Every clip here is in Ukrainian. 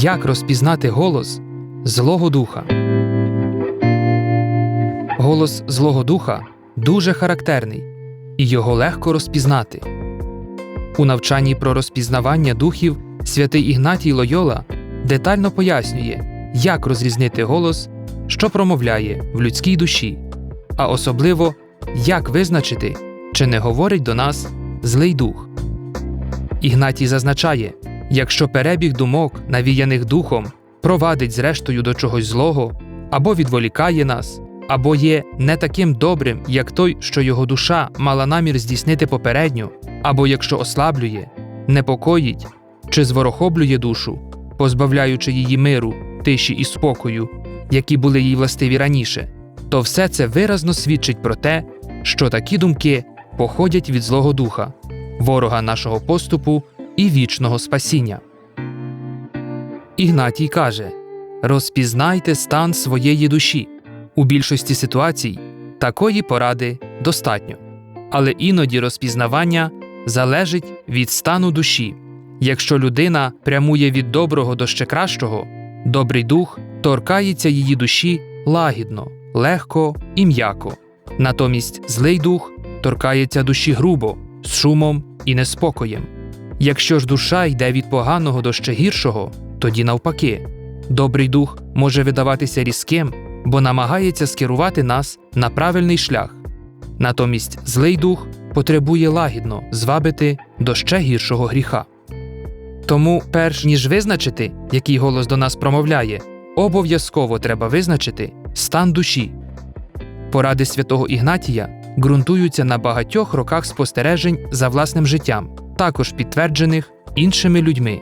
Як розпізнати голос Злого Духа? Голос Злого Духа дуже характерний, і його легко розпізнати. У навчанні про розпізнавання духів святий Ігнатій Лойола детально пояснює, як розрізнити голос, що промовляє в людській душі, а особливо як визначити, чи не говорить до нас злий дух. Ігнатій зазначає, якщо перебіг думок, навіяних духом, провадить зрештою до чогось злого, або відволікає нас, або є не таким добрим, як той, що його душа мала намір здійснити попередньо, або якщо ослаблює, непокоїть чи зворохоблює душу, позбавляючи її миру, тиші і спокою, які були їй властиві раніше, то все це виразно свідчить про те, що такі думки походять від Злого Духа, ворога нашого поступу і вічного спасіння. Ігнатій каже: розпізнайте стан своєї душі. У більшості ситуацій такої поради достатньо, але іноді розпізнавання залежить від стану душі. Якщо людина прямує від доброго до ще кращого, добрий дух торкається її душі лагідно, легко і м'яко. Натомість злий дух торкається душі грубо, з шумом і неспокоєм. Якщо ж душа йде від поганого до ще гіршого, тоді навпаки, добрий дух може видаватися різким, бо намагається скерувати нас на правильний шлях. Натомість злий дух потребує лагідно звабити до ще гіршого гріха. Тому, перш ніж визначити, який голос до нас промовляє, обов'язково треба визначити стан душі. Поради святого Ігнатія ґрунтуються на багатьох роках спостережень за власним життям, також підтверджених іншими людьми.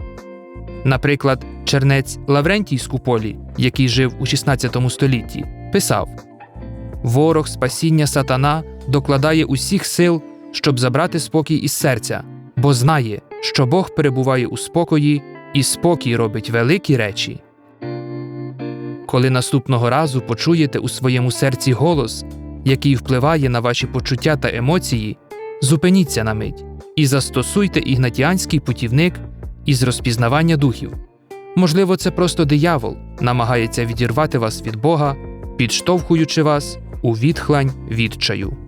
Наприклад, чернець Лаврентій Скуполі, який жив у 16 столітті, писав: Ворог спасіння сатана докладає усіх сил, щоб забрати спокій із серця, бо знає, що Бог перебуває у спокої, і спокій робить великі речі. Коли наступного разу почуєте у своєму серці голос, який впливає на ваші почуття та емоції, зупиніться на мить і застосуйте ігнатіанський путівник із розпізнавання духів. Можливо, це просто диявол намагається відірвати вас від Бога, підштовхуючи вас у відхлань відчаю.